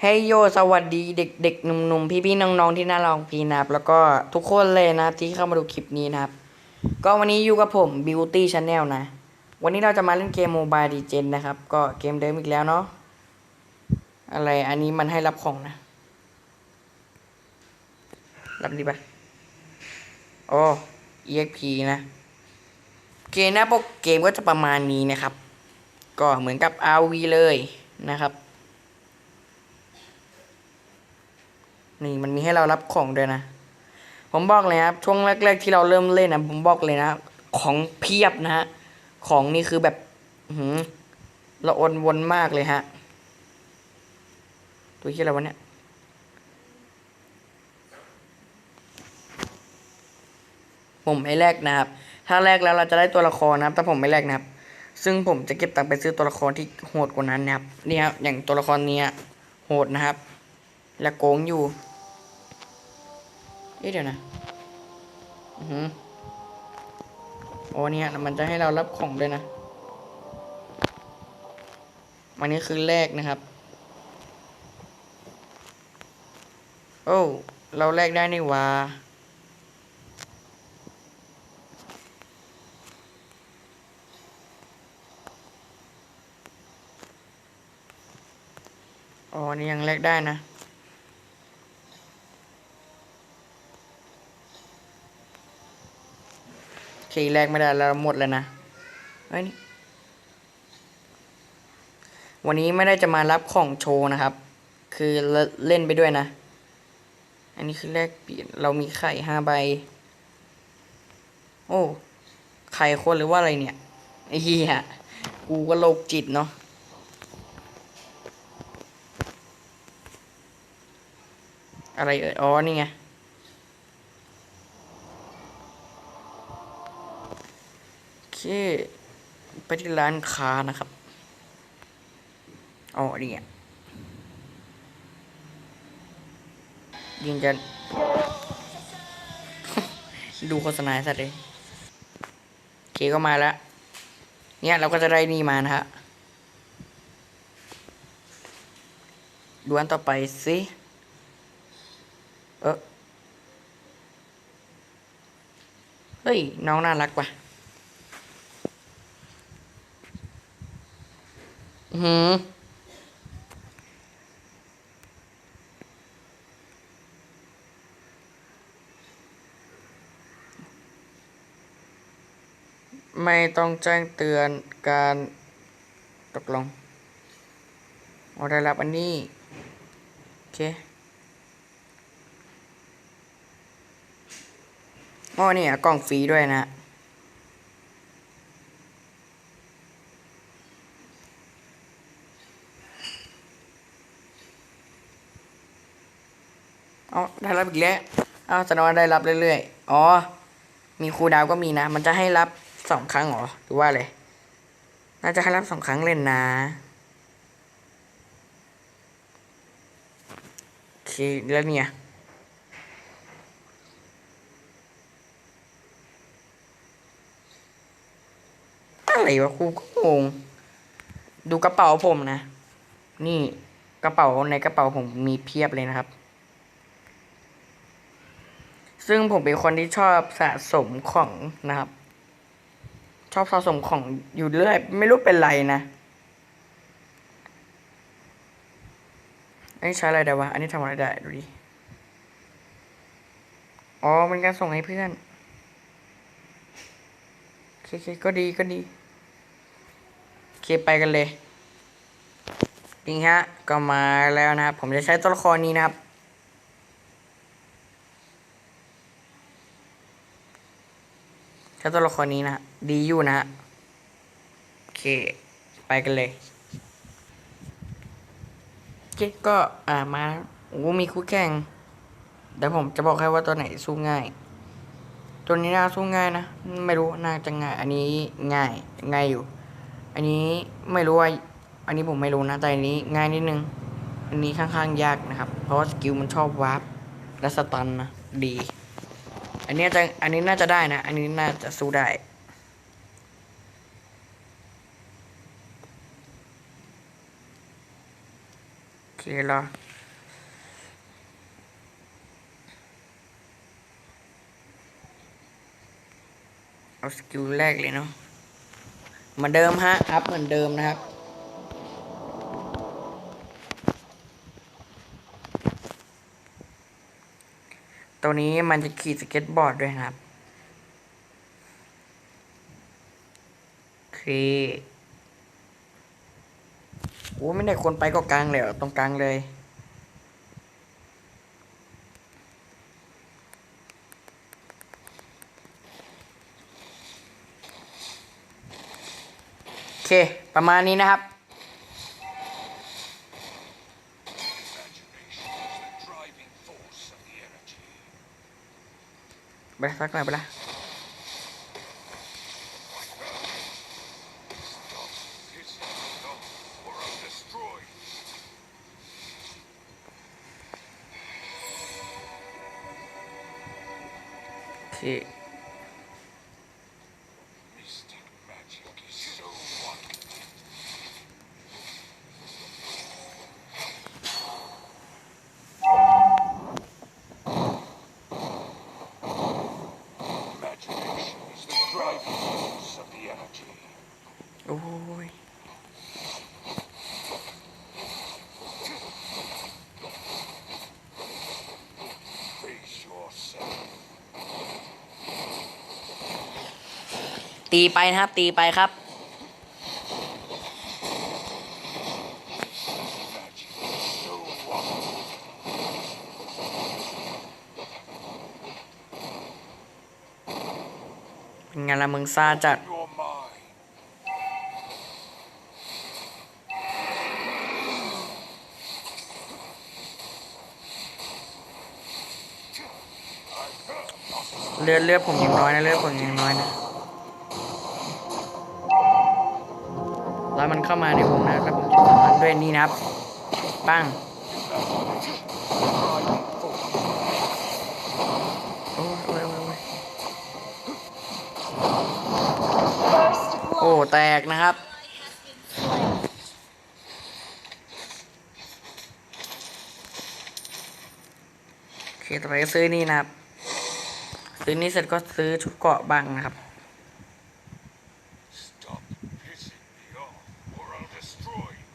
เฮ้ยโยสวัสดีเด็กๆหนุ่มๆ พี่ๆน้องๆที่น่ารักพี่นะครับแล้วก็ทุกคนเลยนะที่เข้ามาดูคลิปนี้นะครับ ก็วันนี้อยู่กับผม Beauty Channel นะ วันนี้เราจะมาเล่นเกม Mobile Legends นะครับ ก็เกมเดิมอีกแล้วเนาะอะไรอันนี้มันให้รับของนะ รับดีปะโอ้ EXP นะ เกมหน้าปกเกมก็จะประมาณนี้นะครับ ก็เหมือนกับ RV เลยนะครับ นี่มันมีให้เรารับของด้วยนะ ผมบอกเลยครับช่วงแรก ๆ ที่เราเริ่มเล่นนะผมบอกเลยนะ ของเพียบนะฮะของนี่คือแบบหือเราอนวนมากเลยฮะ ตัวที่อะไรวะเนี่ยผมไม่แลกนะครับ ถ้าแลกแล้วเราจะได้ตัวละครนะครับ แต่ผมไม่แลกนะครับ ซึ่งผมจะเก็บตังค์ไปซื้อตัวละครที่โหดกว่านั้นนะครับ เนี่ยครับอย่างตัวละครเนี้ยโหดนะครับ และโกงอยู่ เอ๊ะเดี๋ยวนะอือหือโอ้เนี่ยมันจะให้เรารับของด้วยนะวันนี้คือแรกนะครับ โอ้เราแลกได้นี่วาอ๋อนี่ยังแลกได้นะ โอ เคแลกไม่ได้แล้วหมดแล้วนะเฮ้ยนี่วันนี้ไม่ได้จะมารับของโชว์นะครับ คือเล่นไปด้วยนะ อันนี้คือแลกเปลี่ยนเรามีไข่ห้าใบ โอ้ ไข่คนหรือว่าอะไรเนี่ยไอ้เหี้ยกูก็โรคจิตเนาะอะไรเอ่ยอ๋อนี่ไง ไปที่ร้านค้านะครับอ๋อนี่ไงยืนยันดูโฆษณาสัตว์เลยเคก็มาแล้ว เนี่ยเราก็จะได้นี่มานะฮะดูอันต่อไปสิเออเฮ้ย น้องน่ารักว่ะ อือ หือไม่ต้องแจ้งเตือนการตกลงอ๋อได้รับอันนี้ โอเคอ๋อเนี่ยกล่องฟรีด้วยนะ อ๋อได้รับอีกแล้วอ้าวแสดงว่าได้รับเรื่อยๆ อ๋อ มีครูดาวก็มีนะ มันจะให้รับสองครั้งเหรอ หรือว่าอะไร น่าจะให้รับสองครั้งเล่นนะโอเคแล้วเนี่ยอะไรวะครูก็งง ดูกระเป๋าผมนะ นี่กระเป๋าในกระเป๋าผมมีเพียบเลยนะครับ ซึ่งผมเป็นคนที่ชอบสะสมของนะครับ ชอบสะสมของอยู่เรื่อย ไม่รู้เป็นไรนะอันนี้ใช้อะไรได้วะ อันนี้ทำอะไรได้ดูดิ อ๋อเป็นการส่งให้เพื่อนโอเคก็ดีก็ดีโอเคไปกันเลยนี่ฮะ ก็มาแล้วนะครับ ผมจะใช้ตัวละครนี้นะครับ ช้ตัวละครนี้นะดีอยู่นะโอเค ไปกันเลยโอเคก็อ่ามาแล้วโอ้มีคู่แข่งเดี๋ยวผมจะบอกให้ว่าตัวไหนสู้ง่าย ตัวนี้น่าสู้ง่ายนะ ไม่รู้น่าจะง่าย อันนี้ง่ายง่ายอยู่ อันนี้ไม่รู้ว่าอันนี้ผมไม่รู้นะแต่อันนี้ง่ายนิดนึง อันนี้ค่อนข้างยากนะครับ เพราะว่าสกิลมันชอบวาร์ปและสตันนะดี อันนี้จะอันนี้น่าจะได้นะ อันนี้น่าจะสู้ได้ โอเคละเอาสกิลแรกเลยเนาะมาเดิมฮะ อัพเหมือนเดิมนะครับ ตัวนี้มันจะขี่สเก็ตบอร์ดด้วยครับโอเคโอ้ไม่ได้คนไปก็กลางเลยตรงกลางเลยโอเค ประมาณนี้นะครับ ไปสักหน่อยไปละ Pissing me off, or I'll destroy you. โอเค โอ้ยตีไปนะครับ ตีไปครับ เป็นไงล่ะมึงซาจัด เลือดเลือดผมยังน้อยนะเลือดผมยังน้อยนะแล้วมันเข้ามาในวงนะครับแล้วผมจะทำมันด้วยนี่นะครับปั้งโอ้แตกนะครับโอเคต่อไปก็ซื้อนี่นะครับ ซื้อนี่เสร็จก็ซื้อชุดเกราะบ้างนะครับ Stop pissing me off, or I'll destroy you.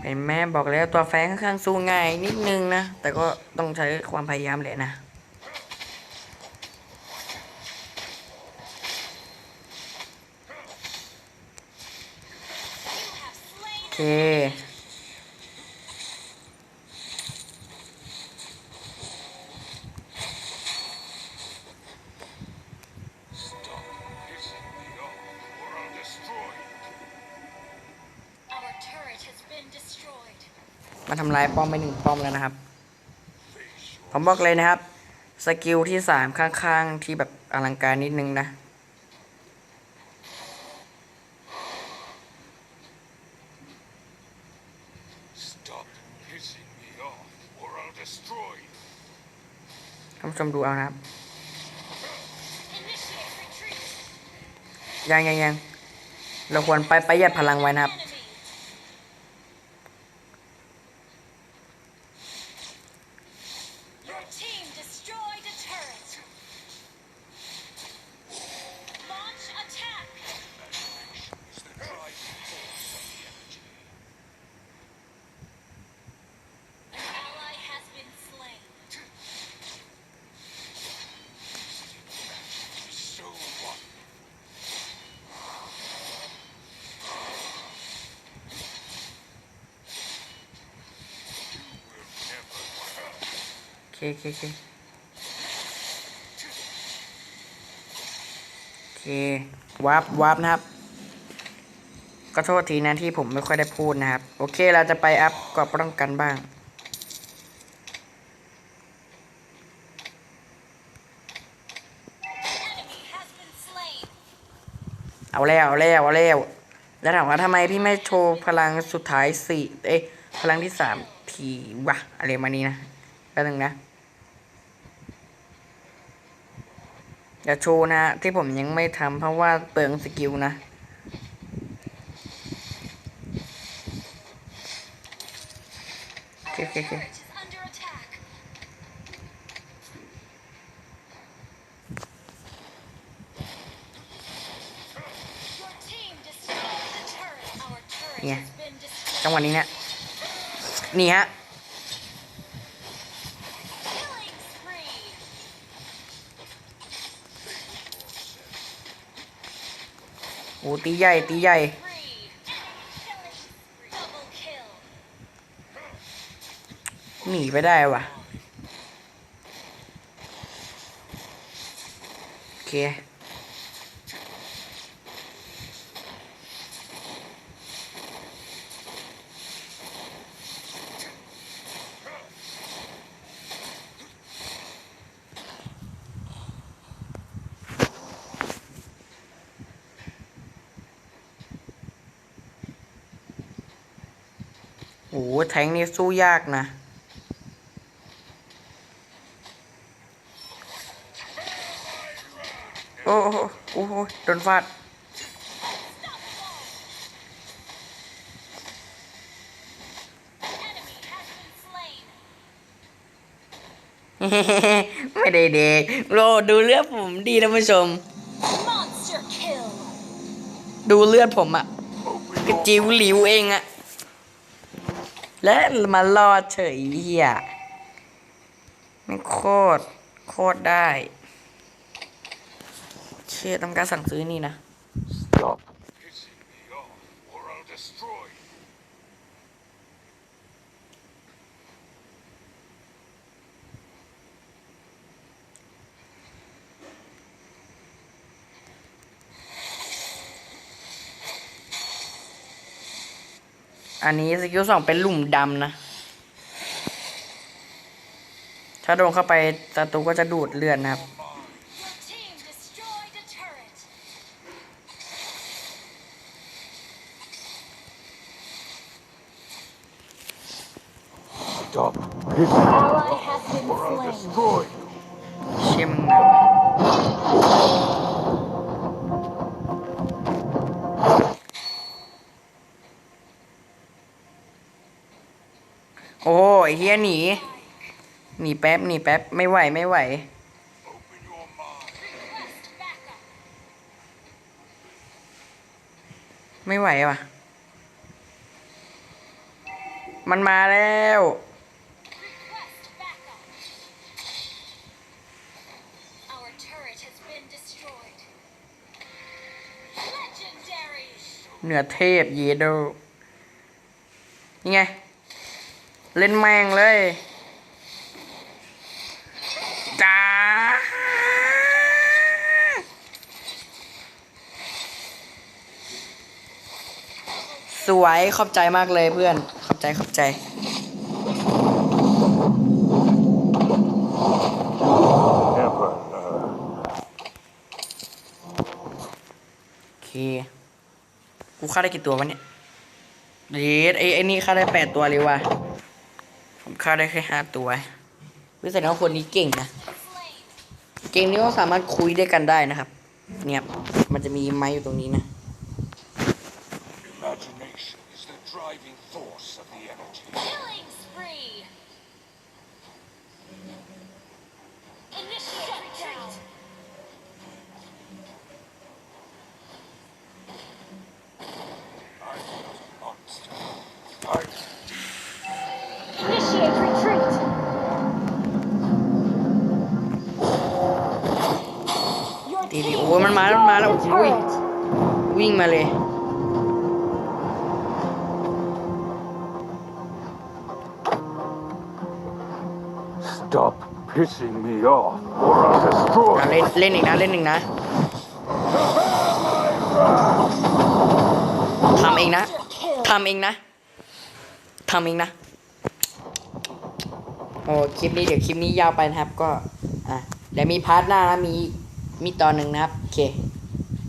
เป็นแม่บอกแล้วตัวแฟนค่อนข้างสู้ง่ายนิดนึงนะ แต่ก็ต้องใช้ความพยายามแหละนะ You have slain โอเค มาทำลายป้อมไปหนึ่งป้อมแล้วนะครับ Face ผมบอกเลยนะครับ สกิลที่สามข้างๆ ที่แบบอลังการนิดนึงนะ Stop pissing me off, or I'll destroy you. ท่านผู้ชมดูเอานะครับ Initiate retreat. ยังยังยังเราควรไปประหยัดพลังไว้นะครับ โอเคโอเคโอเคโอเควาร์ปวาร์ปนะครับ ก็โทษทีนะที่ผมไม่ค่อยได้พูดนะครับ โอเคเราจะไปอัพกรอบป้องกันบ้างเอาแล้วเอาแล้วเอาแล้วแล้วถามว่าทำไมพี่ไม่โชว์พลังสุดท้ายสี่เอ้ยพลังที่สามทีวะอะไรมานี้นะแป๊บนึงนะ จะโชว์นะที่ผมยังไม่ทำเพราะว่าเปลืองสกิลนะ โอเคเนี่ยจังหวะนี้เนี่ยนี่ฮะ ตีใหญ่ ตีใหญ่ หนีไปได้วะโอเค อ้โหแทงนี่สู้ยากนะ โอ้โหโอ้โหโดนฟาด Enemy has been slain. ไม่ได้เด็กโลดูเลือดผมดีนะผู้ชม Monster kill. ดูเลือดผมอะกระจิวหลิวเองอะ และมารอดเฉยเหี้ยไม่โคตร โคตรได้ เชื่อต้องการสั่งซื้อนี่นะ Stop pissing me off, or I'll destroy you. อันนี้สกิลสองเป็นหลุมดำนะ ถ้าโดนเข้าไปศัตรูก็จะดูดเลือดนะครับ Stop ยเฮียหนีหนีแป๊บหนีแป๊บไม่ไหวไม่ไหวไม่ไหววะมันมาแล้ว เหนือเทพเยโดยังไง เล่นแม่งเลยจ้าสวยขอบใจมากเลยเพื่อน ขอบใจขอบใจ Emperor. โอเค กูฆ่าได้กี่ตัววะเนี่ยเดดไอ้ไอ้นี่ฆ่าได้แปดตัวเลยว่ะ ผมฆ่าได้แค่ห้าตัววิสัยน้องคนนี้เก่งนะ Slain. เกมนี้ก็สามารถคุยด้วยกันได้นะครับ เนี่ยมันจะมีไม้อยู่ตรงนี้นะ Imagination มันมาแล้วมันมาแล้ว destroyed อุ้ย a turret. วิ่งมาเลย Stop pissing me off, or I'll destroy อะเล่นเล่นอีกนะเล่นอีกนะทำเองนะ Kill. ทำเองนะทำเองนะโอ้คลิปนี้เดี๋ยวคลิปนี้ยาวไปนะครับก็อะเดี๋ยวมีพาร์ทหน้านะมี มีตอนหนึ่งนะครับ โอเค